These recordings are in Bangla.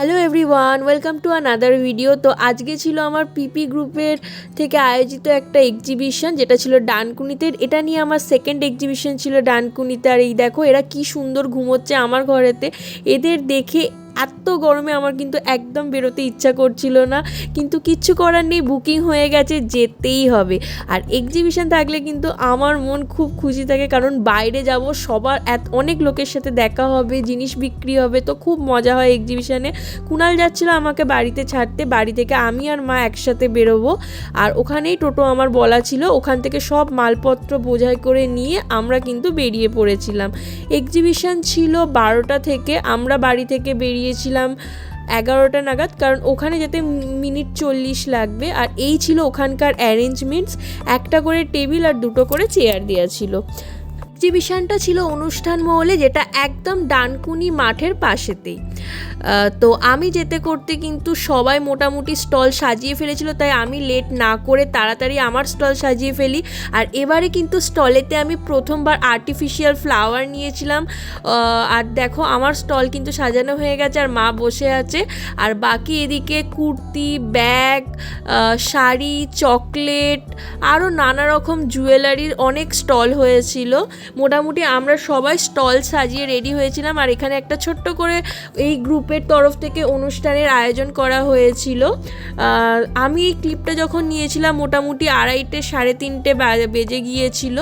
Hello everyone welcome to another video তো আজকে ছিল আমার পিপি গ্রুপের থেকে আয়োজিত একটা এক্সিবিশন যেটা ছিল ডানকুনিতে এটা নিয়ে আমার সেকেন্ড এক্সিবিশন ছিল ডানকুনিতে। আর এই দেখো, এরা কি সুন্দর ঘুমোচ্ছে আমার ঘরেতে। এদের দেখে এত গরমে আমার কিন্তু একদম বেরোতে ইচ্ছা করছিল না। কিন্তু কিচ্ছু করার নেই বুকিং হয়ে গেছে, যেতেই হবে। আর এক্সিবিশন থাকলে কিন্তু আমার মন খুব খুশি থাকে, কারণ বাইরে যাব, সবার এত, অনেক লোকের সাথে দেখা হবে, জিনিস বিক্রি হবে, তো খুব মজা হয় এক্সিবিশনে কুনাল যাচ্ছিল আমাকে বাড়িতে ছাড়তে, বাড়ি থেকে আমি আর মা একসাথে বেরোবো। আর ওখানেই টোটো আমার বলা ছিল, ওখান থেকে সব মালপত্র বোঝাই করে নিয়ে আমরা কিন্তু বেরিয়ে পড়েছিলাম। এক্সিবিশন ছিল বারোটা থেকে, আমরা বাড়ি থেকে বেরিয়েছিলাম এগারোটা নাগাদ, কারণ ওখানে যেতে মিনিট চল্লিশ লাগবে। আর এই ছিল ওখানকার অ্যারেঞ্জমেন্টস একটা করে টেবিল আর দুটো করে চেয়ার দেওয়া ছিল। এক্সিবিশনটা ছিল অনুষ্ঠান মহলে, যেটা একদম ডানকুনি মাঠের পাশেতেই। তো আমি যেতে করতে কিন্তু সবাই মোটামুটি স্টল সাজিয়ে ফেলেছিল, তাই আমি লেট না করে তাড়াতাড়ি আমার স্টল সাজিয়ে ফেলি। আর এবারে কিন্তু স্টলেতে আমি প্রথমবার আর্টিফিশিয়াল ফ্লাওয়ার নিয়েছিলাম। আর দেখো, আমার স্টল কিন্তু সাজানো হয়ে গেছে, আর মা বসে আছে। আর বাকি এদিকে কুর্তি, ব্যাগ শাড়ি, চকলেট, আরও নানা রকম জুয়েলারির অনেক স্টল হয়েছিল। মোটামুটি আমরা সবাই স্টল সাজিয়ে রেডি হয়েছিলাম আর এখানে একটা ছোট্ট করে এই গ্রুপের তরফ থেকে অনুষ্ঠানের আয়োজন করা হয়েছিল। আমি এই ক্লিপটা যখন নিয়েছিলাম, মোটামুটি আড়াইটে সাড়ে তিনটে বেজে গিয়েছিল।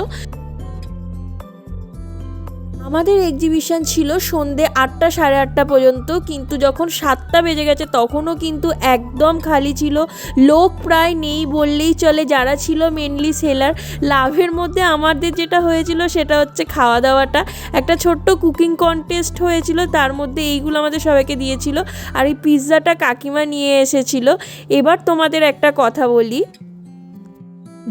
আমাদের এক্সিবিশন ছিল সন্ধে আটটা সাড়ে আটটা পর্যন্ত, কিন্তু যখন সাতটা বেজে গেছে তখনও কিন্তু একদম খালি ছিল। লোক প্রায় নেই বললেই চলে যারা ছিল মেনলি সেলার লাভের মধ্যে আমাদের যেটা হয়েছিল সেটা হচ্ছে খাওয়া দাওয়াটা একটা ছোট্ট কুকিং কন্টেস্ট হয়েছিল, তার মধ্যে এইগুলো আমাদের সবাইকে দিয়েছিল। আর এই পিৎজাটা কাকিমা নিয়ে এসেছিল। এবার তোমাদের একটা কথা বলি।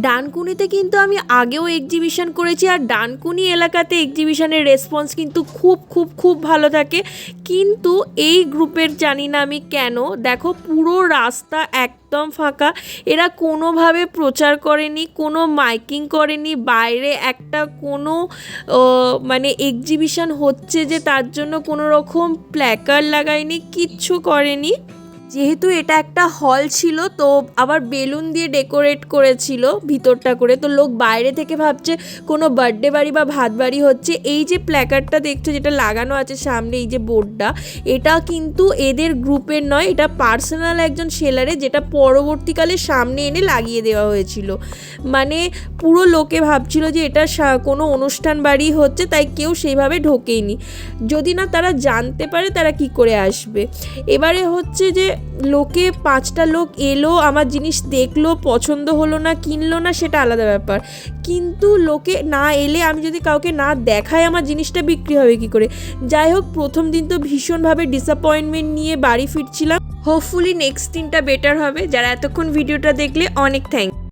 ডানকুনিতে কিন্তু আমি আগেও এক্সিবিশন করেছি আর ডানকুনি এলাকাতে এক্সিবিশনের রেসপন্স কিন্তু খুব খুব খুব ভালো থাকে। কিন্তু এই গ্রুপের জানি না আমি কেন, দেখো পুরো রাস্তা একদম ফাঁকা। এরা কোনোভাবে প্রচার করেনি, কোনো মাইকিং করেনি, বাইরে একটা কোনো মানে এক্সিবিশন হচ্ছে যে তার জন্য কোনো রকম প্ল্যাকার লাগায়নি, কিচ্ছু করেনি। যেহেতু এটা একটা হল ছিল, তো আবার বেলুন দিয়ে ডেকোরেট করেছিল ভিতরটা করে। তো লোক বাইরে থেকে ভাবছে কোনো বার্থডে বাড়ি বা ভাত বাড়ি হচ্ছে। এই যে প্ল্যাকার্ডটা দেখছ, যেটা লাগানো আছে সামনে, এই যে বোর্ডটা এটা কিন্তু এদের গ্রুপের নয়, এটা পার্সোনাল একজন সেলারে যেটা পরবর্তীকালে সামনে এনে লাগিয়ে দেওয়া হয়েছিল। মানে পুরো লোকে ভাবছিল যে এটা কোনো অনুষ্ঠান বাড়ি হচ্ছে, তাই কেউ সেইভাবে ঢোকেইনি যদি না তারা জানতে পারে তারা কি করে আসবে। এবারে হচ্ছে যে লোকে, পাঁচটা লোক এলো, আমার জিনিস দেখল, পছন্দ হলো না, কিনলো না, সেটা আলাদা ব্যাপার। কিন্তু লোকে না এলে আমি যদি কাউকে না দেখাই, আমার জিনিসটা বিক্রি হবে কি করে? যাই হোক, প্রথম দিন তো ভীষণভাবে ডিসঅ্যাপয়েন্টমেন্ট নিয়ে বাড়ি ফিরছিলাম। হোপফুলি নেক্সট দিনটা বেটার হবে। যারা এতক্ষণ ভিডিওটা দেখলে, অনেক থ্যাংক